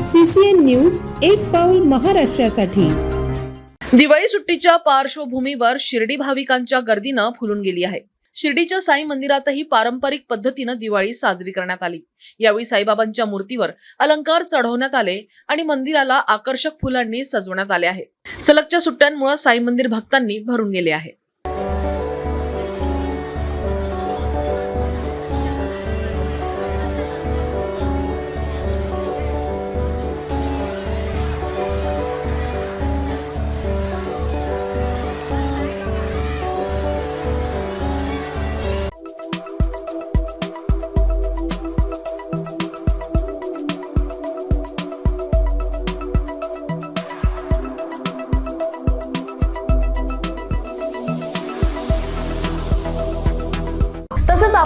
CCN news एक पाऊल महाराष्ट्रासाठी. दिवाळी सुट्टीच्या पार्श्वभूमीवर शिर्डी भाविकांच्या गर्दीनं फुलून गेली आहे. शिर्डीच्या साई मंदिरातही पारंपरिक पद्धतीनं दिवाळी साजरी करण्यात आली. यावेळी साईबाबांच्या मूर्तीवर अलंकार चढवण्यात आले आणि मंदिराला आकर्षक फुलांनी सजवण्यात आले आहे. सलगच्या सुट्ट्यांमुळे साई मंदिर भक्तांनी भरून गेले आहे.